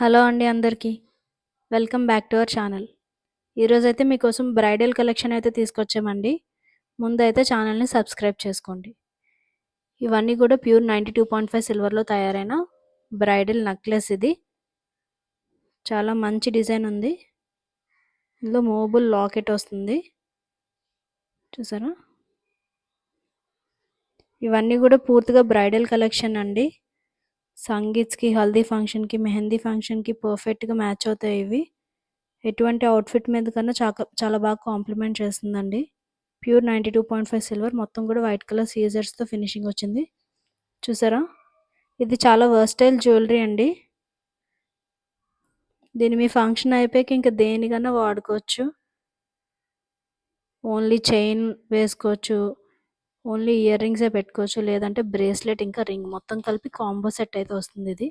Hello అండి అందరికీ. Welcome back to our channel. ఈరోజైతే మీకోసం బ్రైడల్ కలెక్షన్ అయితే తీసుకొచ్చామండి. ముందైతే ఛానల్ని సబ్స్క్రైబ్ చేసుకోండి. ఇవన్నీ కూడా pure ninety two point five సిల్వర్లో తయారైన బ్రైడల్ నెక్లెస్ ఇది. చాలా మంచి డిజైన్ ఉంది. ఇందులో మోబుల్ లాకెట్ వస్తుంది. చూసారా? ఇవన్నీ కూడా పూర్తిగా బ్రైడల్ కలెక్షన్ అండి. సంగీత్స్కి హల్దీ ఫంక్షన్కి మెహందీ ఫంక్షన్కి పర్ఫెక్ట్గా మ్యాచ్ అవుతాయి ఇవి. ఎటువంటి అవుట్ఫిట్ మీద కన్నా చాలా చాలా బాగా కాంప్లిమెంట్ చేస్తుందండి. Pure ninety two point five silver. మొత్తం కూడా వైట్ కలర్ సీజర్స్తో ఫినిషింగ్ వచ్చింది. చూసారా? ఇది చాలా వర్స్టైల్ జ్యువెలరీ అండి. దీన్ని మీ ఫంక్షన్ అయిపోయాక ఇంకా దేనికన్నా వాడుకోవచ్చు. ఓన్లీ చైన్ వేసుకోవచ్చు. ఓన్లీ ఇయర్ రింగ్సే పెట్టుకోవచ్చు. లేదంటే బ్రేస్లెట్ ఇంకా రింగ్ మొత్తం కలిపి కాంబో సెట్ అయితే వస్తుంది ఇది.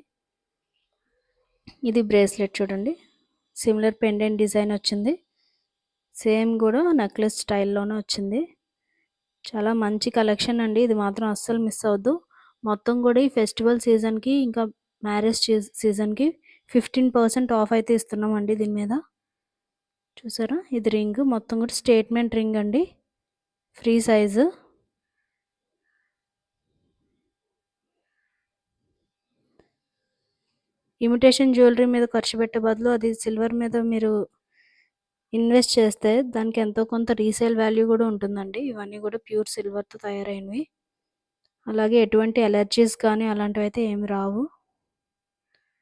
ఇది బ్రేస్లెట్ చూడండి. సిమిలర్ పెండెంట్ డిజైన్ వచ్చింది. సేమ్ కూడా నెక్లెస్ స్టైల్లోనే వచ్చింది. చాలా మంచి కలెక్షన్ అండి. ఇది మాత్రం అస్సలు మిస్ అవద్దు మొత్తం కూడా ఈ ఫెస్టివల్ సీజన్కి ఇంకా మ్యారేజ్ సీజన్కి ఫిఫ్టీన్ పర్సెంట్ ఆఫ్ అయితే ఇస్తున్నామండి దీని మీద. చూసారా? ఇది రింగ్. మొత్తం కూడా స్టేట్మెంట్ రింగ్ అండి. Free size. ఇమిటేషన్ జ్యువెలరీ మీద ఖర్చు పెట్టే బదులు అది సిల్వర్ మీద మీరు ఇన్వెస్ట్ చేస్తే దానికి ఎంతో కొంత రీసేల్ వాల్యూ కూడా ఉంటుందండి. ఇవన్నీ కూడా ప్యూర్ సిల్వర్తో తయారైనవి. అలాగే ఎటువంటి ఎలర్జీస్ కానీ అలాంటివి అయితే ఏమి రావు.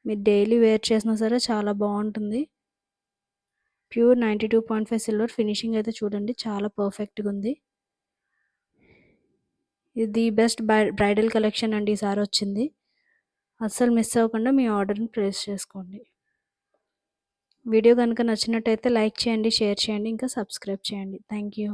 మీరు డైలీ వేర్ చేసినా సరే చాలా బాగుంటుంది. Pure ninety two point five silver finishing అయితే చూడండి చాలా పర్ఫెక్ట్గా ఉంది. ఇది ది బెస్ట్ బ్రైడల్ కలెక్షన్ అండి ఈసారి వచ్చింది. అస్సలు మిస్ అవ్వకుండా మీ ఆర్డర్ని ప్లేస్ చేసుకోండి. వీడియో కనుక నచ్చినట్టయితే లైక్ చేయండి షేర్ చేయండి ఇంకా సబ్స్క్రైబ్ చేయండి. Thank you